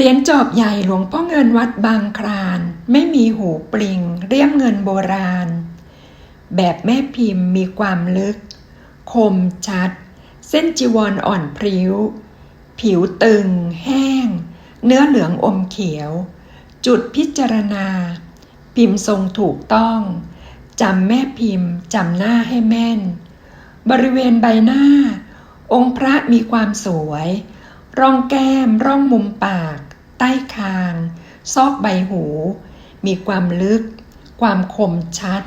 รียญจอบใหญ่หลวงพ่อเงินวัดบางคราน ไม่มีหูปลิง เรียมเงินโบราณ แบบแม่พิมพ์มีความลึก คมชัด เส้นจีวรอ่อนพริ้ว ผิวตึง แห้ง เนื้อเหลืองอมเขียว จุดพิจารณา พิมพ์ทรงถูกต้องจำแม่พิมพ์จำหน้าให้แม่น บริเวณใบหน้า องค์พระมีความสวย ร่องแก้ม ร่องมุมปาก ใต้คาง ซอกใบหู มีความลึก ความคมชัด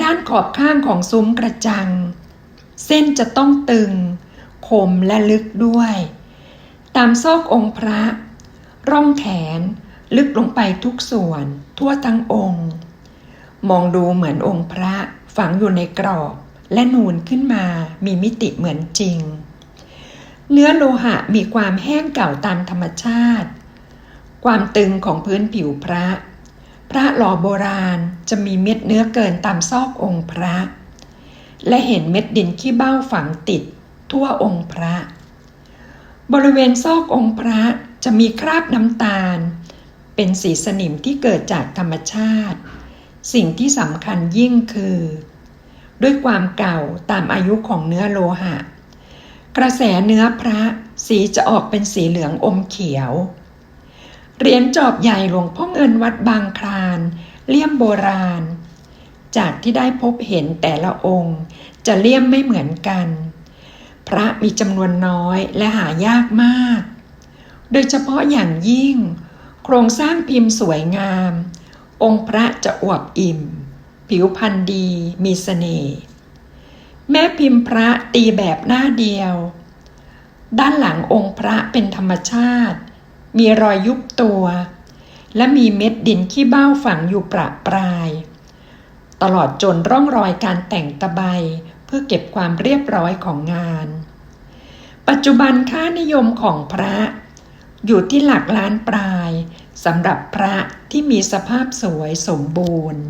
ด้านขอบข้างของซุ้มกระจัง เส้นจะต้องตึง คมและลึกด้วย ตามซอกองค์พระ ร่องแขนลึกลงไปทุกส่วน ทั่วทั้งองค์ มองดูเหมือนองค์พระฝังอยู่ในกรอบและนูนขึ้นมามีมิติเหมือนจริง เนื้อโลหะมีความแห้งเก่าตามธรรมชาติ ความตึงของพื้นผิวพระ พระหล่อโบราณจะมีเม็ดเนื้อเกินตามซอกองค์พระ และเห็นเม็ดดินขี้เบ้าฝังติดทั่วองค์พระ บริเวณซอกองค์พระจะมีคราบน้ำตาล เป็นสีสนิมที่เกิดจากธรรมชาติ สิ่งที่สำคัญยิ่งคือ ด้วยความเก่าตามอายุของเนื้อโลหะ กระแสเนื้อพระสีจะออกเป็นสีเหลืองอมเขียว เหรียญจอบใหญ่หลวงพ่อเงินวัดบางคลาน เลี่ยมโบราณ จากที่ได้พบเห็นแต่ละองค์ จะเลี่ยมไม่เหมือนกัน พระมีจำนวนน้อยและหายากมาก โดยเฉพาะอย่างยิ่ง โครงสร้างพิมพ์สวยงาม องค์พระจะอวบอิ่ม ผิวพรรณดีมีเสน่ห์แม่พิมพ์พระตีแบบหน้าเดียว ด้านหลังองค์พระเป็นธรรมชาติ มีรอยยุบตัว และมีเม็ดดินขี้เบ้าฝังอยู่ประปราย ตลอดจนร่องรอยการแต่งตะไบเพื่อเก็บความเรียบร้อยของงาน ปัจจุบันค่านิยมของพระ อยู่ที่หลักล้านปลายสำหรับพระที่มีสภาพสวยสมบูรณ์